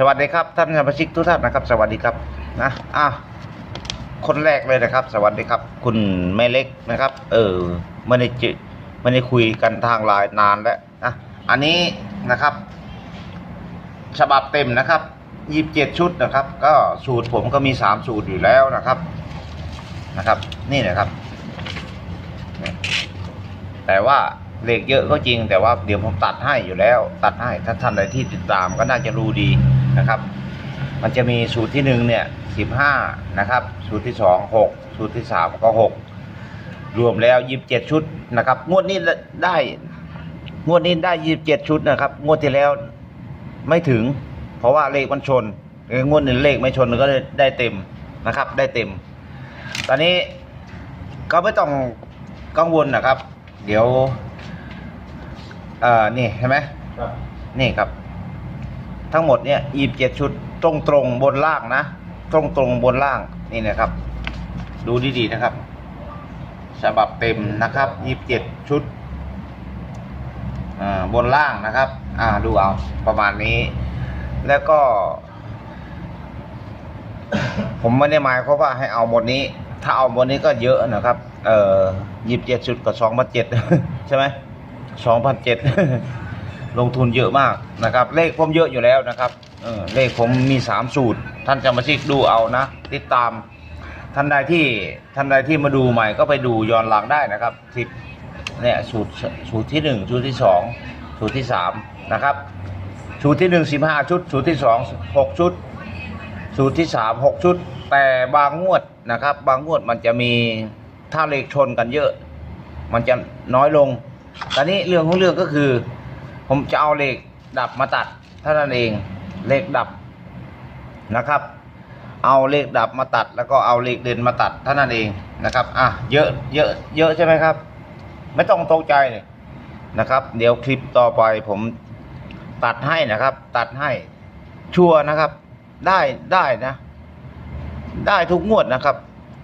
สวัสดีครับท่านสมาชิกทุกท่านนะครับ สวัสดีครับนะอะคนแรกเลยนะครับ สวัสดีครับ คุณแม่เล็กนะครับ เออไม่ได้จไม่ได้คุยกันทางไลน์นานแล้วนะอันนี้นะครับ ฉบับเต็มนะครับยี่สิบเจ็ดชุดนะครับ ก็สูตรผมก็มีสามสูตรอยู่แล้วนะครับนะครับ นี่นะครับแต่ว่าเลขเยอะก็จริง แต่ว่าเดี๋ยวผมตัดให้อยู่แล้ว ตัดให้ถ้าท่านใดที่ติดตามก็น่าจะรู้ดี นะครับ มันจะมีสูตรที่หนึ่งเนี่ยสิบห้านะครับ สูตรที่สองหกสูตรที่สามก็หกรวมแล้วยี่สิบเจ็ดชุดนะครับ งวดนี้ได้ งวดนี้ได้ยี่สิบเจ็ดชุดนะครับ งวดที่แล้วไม่ถึง เพราะว่าเลขมันชนเอองวดหนึ่งเลขไม่ชนก็เลยได้เต็มนะครับ ได้เต็ม ตอนนี้ก็ไม่ต้องกังวลนะครับ เดี๋ยว เอ่อนี่เห็นไหมครับนี่ครับ ทั้งหมดเนี่ยยีบเจ็ดชุดตรงตรงๆบนล่างนะ ตรงตรงๆบนล่างนี่นะครับ ดูดีๆนะครับฉบับเต็มนะครับยีบเจ็ดชุดอ่าบนล่างนะครับอ่าดูเอาประมาณนี้ แล้วก็ ผมไม่ได้หมายเขามว่าให้เอาหมดนี้ ถ้าเอาหมดนี้ก็เยอะนะครับ เอ่อยีบเจ็ดชุดกับสองพันเจ็ดใช่ไหมสองพันเจ็ด ลงทุนเยอะมากนะครับ เลขผมเยอะอยู่แล้วนะครับเออเลขผมมีสามสูตร ท่านจะมาชิกดูเอานะ ติดตาม ท่านใดที่ท่านใดที่มาดูใหม่ก็ไปดูย้อนหลังได้นะครับทิปเนี่ยสูตรสูตรที่หนึ่งสูตรที่สองสูตรที่สามนะครับ สูตรที่หนึ่งสิบห้าชุด สูตรที่สองหกชุด สูตรที่สามหกชุด แต่บางงวดนะครับ บางงวดมันจะมีถ้าเลขชนกันเยอะ มันจะน้อยลงตอนนี้เรื่องของเรื่องก็คือ ผมจะเอาเหลขดับมาตัดเท่านั้นเองเหลขดับนะครับ เอาเลขดับมาตัด แล้วก็เอาเลขเด่นมาตัดเท่านั้นเองนะครับอะเยอะเยอะเยอะใช่ไหมครับ ไม่ต้องตกใจเลยนะครับ เดี๋ยวคลิปต่อไปผมตัดให้นะครับ ตัดให้ชัวนะครับ ได้ได้นะ ได้ทุกงวดนะครับ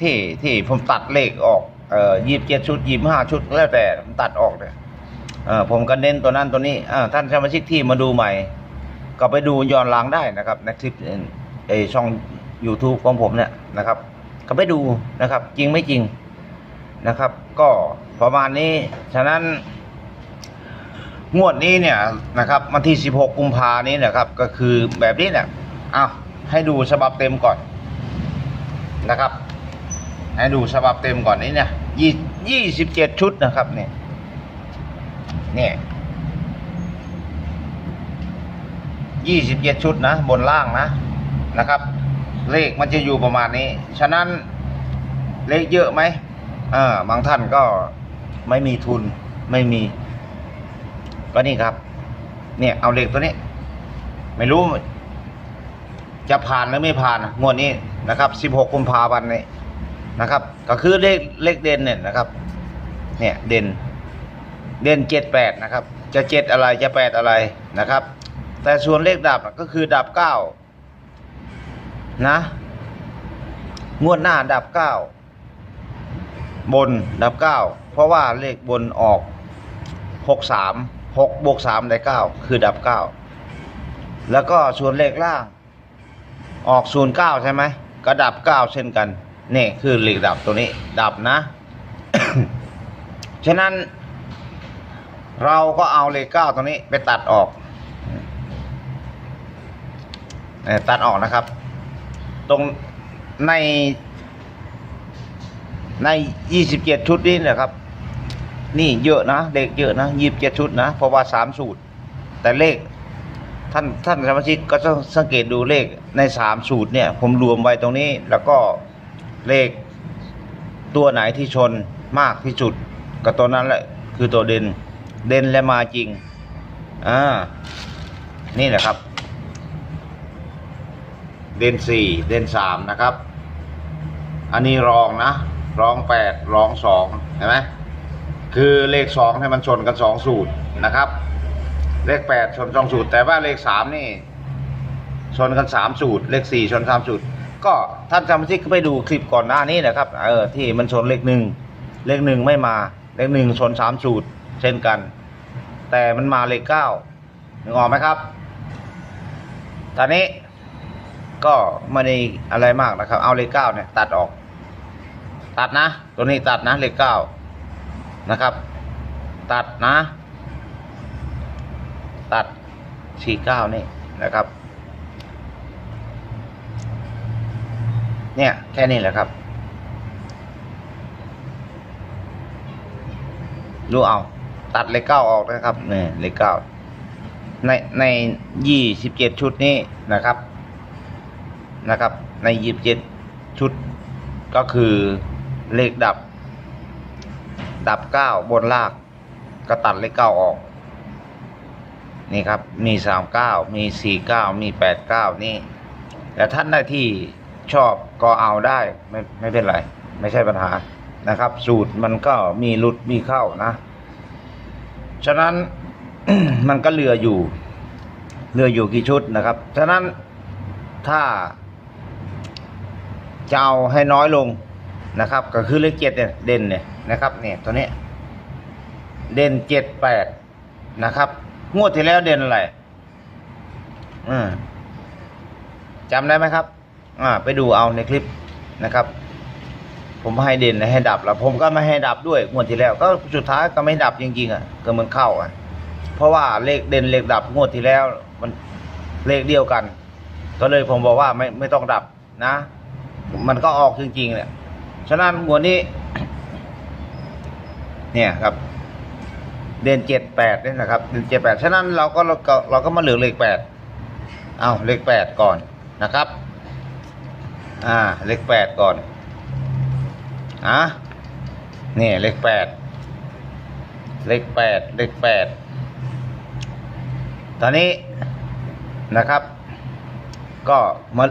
ที่ที่ผมตัดเลขออกเอ่อยี่สิบเจ็ดชุดยี่สิบห้าชุดแล้วแต่ผมตัดออกเนี่ย ผมก็เน้นตัวนั้นตัวนี้ท่านสมาชิกที่มาดูใหม่ ก็ไปดูย้อนหลังได้นะครับในคลิปเอช่อง YouTube ของผมเนี่ยนะครับ ก็ไปดูนะครับ จริงไม่จริงนะครับ ก็ประมาณนี้ฉะนั้นงวดนี้เนี่ยนะครับวันที่ 16 กุมภานี้นะครับ ก็คือแบบนี้เนี่ยเอาให้ดูฉบับเต็มก่อนนะครับ ให้ดูฉบับเต็มก่อนนี้เนี่ยยี่ยี่สิบเจ็ดชุดนะครับเนี่ย เนี่ยยี่สิบเจ็ดชุดนะ บนล่างนะนะครับ เลขมันจะอยู่ประมาณนี้ ฉะนั้นเลขเยอะไหมอ่าบางท่านก็ไม่มีทุนไม่มี ก็นี่ครับ เนี่ยเอาเลขตัวนี้ ไม่รู้ จะผ่านหรือไม่ผ่านงวดนี้นะครับ16กุมภาพันธ์นี้นะครับ ก็คือเลขเลขเด่นเนี่ยนะครับ เนี่ยเด่น เด่นเจ็ดแปดนะครับ จะเจ็ดอะไรจะแปดอะไรนะครับ แต่ส่วนเลขดับก็คือดับเก้านะงวดหน้าดับเก้าบนดับเก้าเพราะว่าเลขบนออกหกสามหกบวกสามได้เก้าคือดับเก้าแล้วก็ส่วนเลขล่าง ออกศูนย์เก้าใช่ไหมก็ดับเก้าเช่นกันนี่คือเลขดับตัวนี้ ดับนะ ฉะนั้น เราก็เอาเลขเก้าตรงนี้ไปตัดออกตัดออกนะครับ ตรงในในยี่สิบเจ็ดชุดนี้นะครับ นี่เยอะนะเลขเยอะนะยี่สิบเจ็ดชุดนะเพราะว่าสามสูตร แต่เลขท่านท่านสมาชิกก็ต้องสังเกตดูเลขในสามสูตรเนี่ย ผมรวมไว้ตรงนี้ แล้วก็เลขตัวไหนที่ชนมากที่สุดก็ตัวนั้นแหละคือตัวเด่น เด่นและมาจริง อ่า นี่แหละครับ เด่นสี่เด่นสามนะครับ อันนี้รองนะ รองแปดรองสองเห็นไหมคือเลขสองให้มันชนกันสองสูตรนะครับ เลขแปดชนสองสูตร แต่ว่าเลขสามนี่ ชนกันสามสูตร เลขสี่ชนสามสูตร ก็ท่านสมาชิกก็ไปดูคลิปก่อนหน้านี้นะครับ เออที่มันชนเลขหนึ่งเลขหนึ่งไม่มา เลขหนึ่งชนสามสูตร เช่นกัน แต่มันมาเลขเก้านึกออกไหมครับ ตอนนี้ก็ไม่ได้อะไรมากนะครับ เอาเลขเก้าเนี่ยตัดออก ตัดนะ ตัวนี้ตัดนะเลขเก้านะครับ ตัดนะ ตัดสี่เก้านี่นะครับ เนี่ยแค่นี้แหละครับดูเอา ตัดเลขเก้าออกนะครับเนี่ยเลขเก้าในในยี่สิบเจ็ดชุดนี้นะครับนะครับ ในยี่สิบเจ็ดชุดก็คือเลขดับ ดับเก้าบนลาก ก็ตัดเลขเก้าออก นี่ครับมีสามเก้ามีสี่เก้ามีแปดเก้านี่แต่ท่านได้ที่ชอบก็เอาได้ไม่ไม่เป็นไร ไม่ใช่ปัญหานะครับ สูตรมันก็มีหลุดมีเข้านะ ฉะนั้นมันก็เหลืออยู่เหลืออยู่กี่ชุดนะครับ ฉะนั้นถ้าจะเอาให้น้อยลงนะครับ ก็คือเลขเจ็ดเนี่ยเด่นเนี่ยนะครับเนี่ยตัวนี้ เด่นเจ็ดแปดนะครับ งวดที่แล้วเด่นอะไรอืมจำได้ไหมครับ อ่า ไปดูเอาในคลิปนะครับ ผมให้เด่นให้ดับแล้วผมก็ไม่ให้ดับด้วยงวดที่แล้ว ก็สุดท้ายก็ไม่ดับจริงๆอะก็เหมันเข้าอะ เพราะว่าเลขเด่นเลขดับงวดที่แล้ว มันเลขเดียวกัน ก็เลยผมบอกว่าไม่ไม่ต้องดับนะ มันก็ออกจริงๆเนี่ยฉะนั้นงวดนี้ เนี่ยครับ เด่นเจ็ดแปดเนี่ยนะครับเด่นเจ็ดแปดฉะนั้นเราก็เราก็เราก็มาเหลือเลขแปดเอาเลขแปดก่อนนะครับ อ่า เลขแปดก่อน อะนี่เลขแปดเลขแปดเลขแปดตอนนี้นะครับ ก็มา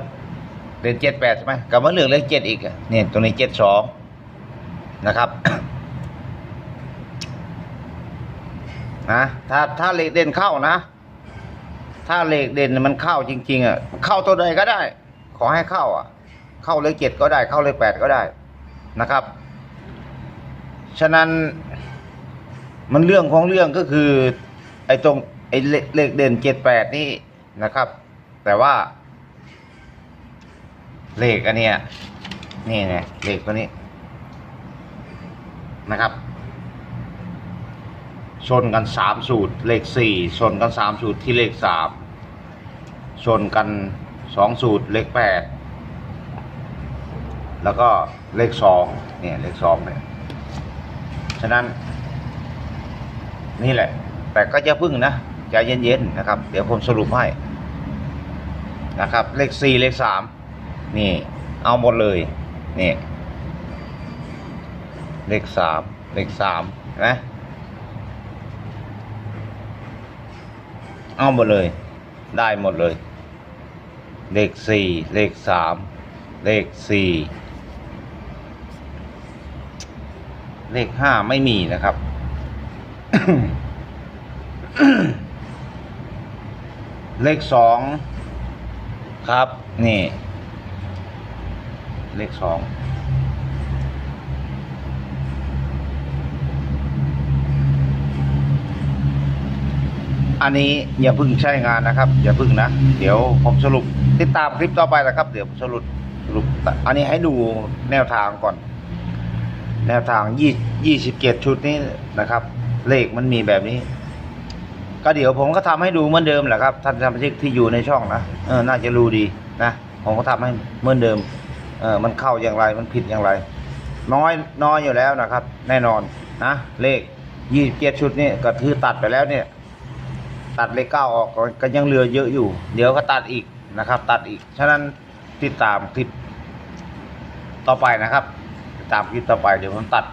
เด่นเจ็ดแปดใช่ไหมก็มาเหลือเลขเจ็ดอีกเนี่ยตรงนี้เจ็ดสองนะครับนะถ้าถ้าเลขเด่นเข้านะ ถ้าเลขเด่นมันเข้าจริง ๆอะเข้าตัวใดก็ได้ ขอให้เข้าอะ เข้าเลขเจ็ดก็ได้เข้าเลขแปดก็ได้ นะครับ ฉะนั้นมันเรื่องของเรื่องก็คือ ไอ้ตรงไอ้เลขเลขเด่นเจ็ดแปดนี่นะครับ แต่ว่า เลขอันเนี้ยนี่ไงเลขตัวนี้นะครับ ชนกันสามสูตร เลขสี่ชนกันสามสูตรที่เลขสามชนกันสองสูตรเลขแปด แล้วก็เลขสองเนี่ยเลขสองเนี่ยฉะนั้น นี่แหละ แต่ก็จะพึ่งนะใจเย็นๆนะครับ เดี๋ยวผมสรุปให้นะครับ เลขสี่เลขสามนี่ เอาหมดเลยนี่เลขสามเลขสามนไหมเอาหมดเลย ได้หมดเลย เลขสี่เลขสามเลขสี่ เลขห้าไม่มีนะครับ เลขสองครับ นี่ เลขสองอันนี้อย่าพึ่งใช้งานนะครับ อย่าพึ่งนะ เดี๋ยวผมสรุปติดตามคลิปต่อไปนะครับ เดี๋ยวผมสรุปสรุป อันนี้ให้ดูแนวทางก่อน แนวทางยี่ยี่สิบเจ็ดชุดนี้นะครับ เลขมันมีแบบนี้ ก็เดี๋ยวผมก็ทำให้ดูเหมือนเดิมแหละครับ ท่านสมาชิกที่อยู่ในช่องนะเออน่าจะรู้ดีนะผมก็ทำให้เหมือนเดิม เออมันเข้าอย่างไรมันผิดอย่างไร น้อยน้อยอยู่แล้วนะครับ แน่นอนนะเลขยี่สิบเจ็ดชุดนี้ก็คือตัดไปแล้วเนี่ย ตัดเลขเก้าออกก็ก็ยังเหลือเยอะอยู่ เดี๋ยวก็ตัดอีกนะครับ ตัดอีกฉะนั้นติดตามคลิปต่อไปนะครับ ตามคลิปต่อไปเดี๋ยวผมตัด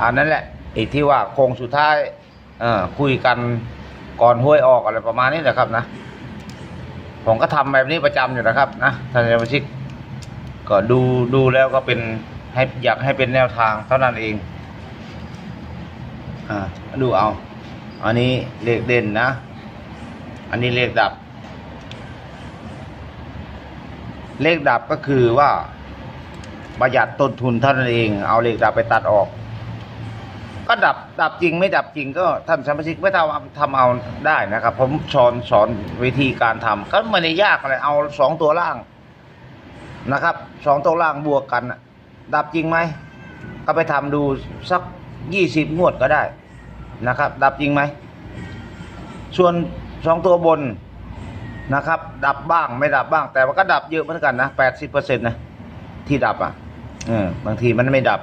อันนั้นแหละไอ้ที่ว่าโครงสุดท้ายเออคุยกันก่อนห้วยออกอะไรประมาณนี้นะครับนะ ผมก็ทำแบบนี้ประจำอยู่นะครับนะท่านสมาชิกก็ดูดูแล้วก็เป็นให้อยากให้เป็นแนวทางเท่านั้นเองอ่าดูเอา อันนี้เลขเด่นนะ อันนี้เลขดับ เลขดับก็คือว่า ประหยัดต้นทุนเท่านั้นเอง เอาเหลขดับไปตัดออก ก็ดับดับจริงไม่ดับจริงก็ท่านสมาชิกไม่ทำทำเอาได้นะครับ ผมสอนสอนวิธีการทำก็ไม่ได้ยากอะไรเอาสองตัวล่างนะครับสองตัวล่างบวกกันดับจริงไหมก็ไปทำดูสักยี่สิบงวดก็ได้นะครับ ดับจริงไหมส่วนสองตัวบนนะครับ ดับบ้างไม่ดับบ้าง แต่ว่าก็ดับเยอะเหมือนกันนะแปดสิบเปอร์เซ็นต์นะที่ดับอะ เออบางทีมันไม่ดับ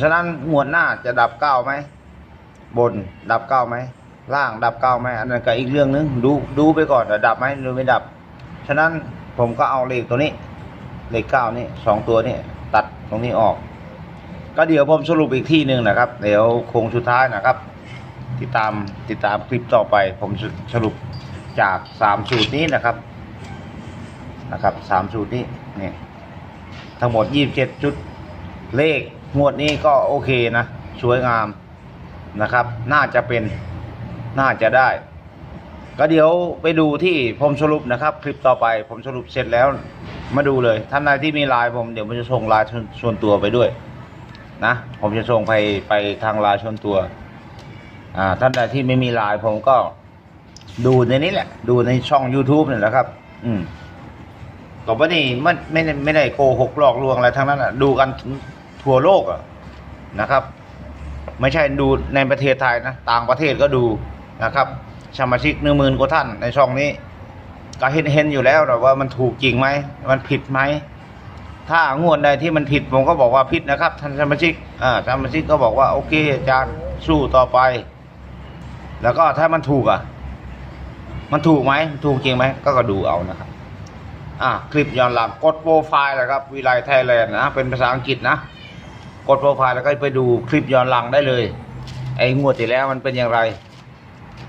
ฉะนั้นงวดหน้าจะดับเก้าไหม บนดับเก้าไหม ล่างดับเก้าไหม อันนั้นก็อีกเรื่องนึง ดูดูไปก่อนว่ดับไหมหรือไม่ดับ ฉะนั้นผมก็เอาเลขตัวนี้ เลขเก้านี่สองตัวนี่ตัดตรงนี้ออก ก็เดี๋ยวผมสรุปอีกที่หนึ่งนะครับ เดี๋ยวโค้งสุดท้ายนะครับ ติดตามติดตามคลิปต่อไป ผมสสรุปจากสามสูตรนี้นะครับนะครับสามสูตรนี้นี่ทั้งหมดยี่สิบเจ็ดจุด เลขงวดนี้ก็โอเคนะสวยงามนะครับ น่าจะเป็นน่าจะได้ ก็เดี๋ยวไปดูที่ผมสรุปนะครับ คลิปต่อไปผมสรุปเสร็จแล้วมาดูเลยท่านใดที่มีไลน์ผมเดี๋ยวผมจะส่งไลน์ส่วนตัวไปด้วยนะผมจะส่งไปไปทางไลน์ส่วนตัวอ่าท่านใดที่ไม่มีไลน์ผมก็ดูในนี้แหละ ดูในช่อง YouTube นี่แหละครับ อืมก็ไม่ได้ไม่ไม่ได้ไม่ได้โกหกหลอกลวงอะไรทั้งนั้นอะ ดูกัน ทั่วโลกอะนะครับ ไม่ใช่ดูในประเทศไทยนะต่างประเทศก็ดูนะครับสมาชิกหนึ่งหมื่นกว่าท่านในช่องนี้ ก็เห็นเห็นอยู่แล้วนะว่ามันถูกจริงไหมมันผิดไหมถ้างวดใดที่มันผิดผมก็บอกว่าผิดนะครับ ท่านสมาชิกอ่าสมาชิกก็บอกว่าโอเคอาจารย์สู้ต่อไป แล้วก็ถ้ามันถูกอะ มันถูกไหมถูกจริงไหมก็ก็ดูเอานะครับ อ่าคลิปย้อนหลังกดโปรไฟล์เลยครับวิไลไทยแลนด์นะเป็นภาษาอังกฤษนะ ดโปรไฟล์แล้วก็ไปดูคลิปย้อนหลังได้เลย ไอ้งวดที่แล้วมันเป็นอย่างไร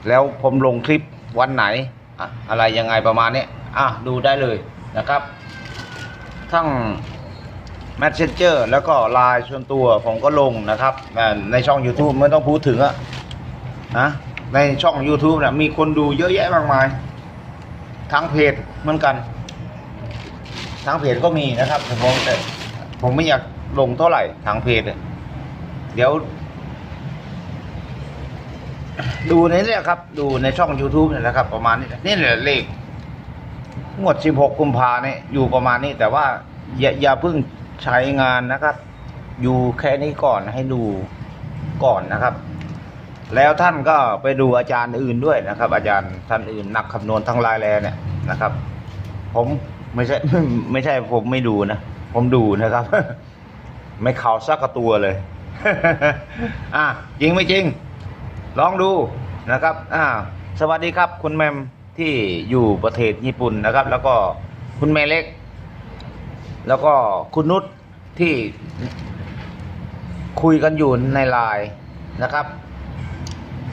แล้วผมลงคลิปวันไหนอะอะไรยังไงประมาณนี้อะดูได้เลยนะครับ ทั้ง Messenger แล้วก็ไลน์ส่วนตัวผมก็ลงนะครับ ในช่อง YouTube ไม่ต้องพูดถึงอะนะในช่อง YouTube นะมีคนดูเยอะแยะมากมาย ทั้งเพจเหมือนกัน ทั้งเพจก็มีนะครับผมแต่ผมไม่อยาก ลงเท่าไหร่ทางเพจเนี่ยเดี๋ยว ดูในนี้ครับ ดูในช่อง YouTube เนี่ยนะครับ ประมาณนี้นี่แหละเลขงวด 16 กุมภาเนี่ยอยู่ประมาณนี้ แต่ว่าอย่าอย่าเพิ่งใช้งานนะครับ อยู่แค่นี้ก่อนให้ดูก่อนนะครับ แล้วท่านก็ไปดูอาจารย์อื่นด้วยนะครับ อาจารย์ท่านอื่นนักคำนวณทั้งลายแลเนี่ยนะครับ ผมไม่ใช่ไม่ใช่ผมไม่ดูนะ ผมดูนะครับ ไม่เข่าสักกระตัวเลย อะจริงไม่จริง ลองดูนะครับ อ่า สวัสดีครับ คุณแมมที่อยู่ประเทศญี่ปุ่นนะครับ แล้วก็คุณแม่เล็ก แล้วก็คุณนุชที่คุยกันอยู่ในไลน์นะครับ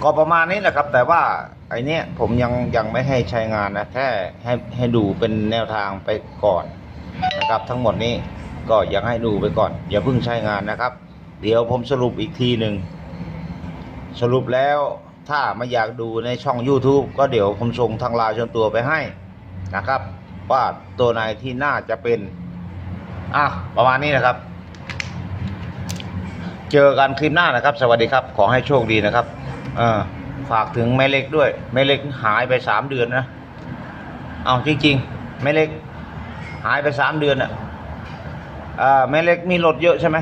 ก็ประมาณนี้แหละครับ แต่ว่าไอเนี้ยผมยังยังไม่ให้ใช้งานนะแค่ให้ให้ดูเป็นแนวทางไปก่อนนะครับ ทั้งหมดนี้ ก็ยังให้ดูไปก่อน อย่าเพิ่งใช้งานนะครับ เดี๋ยวผมสรุปอีกทีหนึ่งสรุปแล้วถ้าไม่อยากดูในช่อง YouTube ก็เดี๋ยวผมส่งทางไลน์ชนตัวไปให้นะครับ ว่าตัวไหนที่น่าจะเป็นอะประมาณนี้นะครับ เจอกันคลิปหน้านะครับ สวัสดีครับ ขอให้โชคดีนะครับเออฝากถึงแม่เล็กด้วยแม่เล็กหายไปสามเดือนนะเอาจริงๆแม่เล็กหายไปสามเดือนอะ อ่าแม่เล็กมีรถเยอะใช่ไหม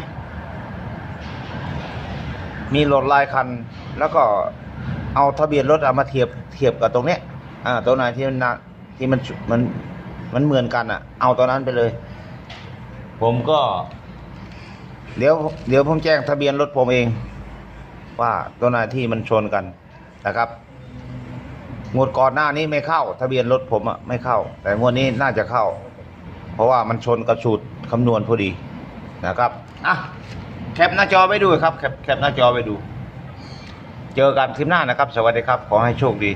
มีรถหลายคัน แล้วก็เอาทะเบียนรถเอามาเทียบเทียบกับตรงเนี้ย อ่า ตัวไหนที่มันน่ะที่มันมันมันเหมือนกันอะ เอาตัวนั้นไปเลย ผมก็ เดี๋ยว เดี๋ยวผมแจ้งทะเบียนรถผมเอง ว่าตัวไหนที่มันชนกันนะครับงวดก่อนหน้านี้ไม่เข้า ทะเบียนรถผมอะไม่เข้า แต่งวดนี้น่าจะเข้า เพราะว่ามันชนกระชุดคำนวณพอดีนะครับอะแคปหน้าจอไปดูครับแคปแคปหน้าจอไปดู เจอกันคลิปหน้านะครับ สวัสดีครับ ขอให้โชคดี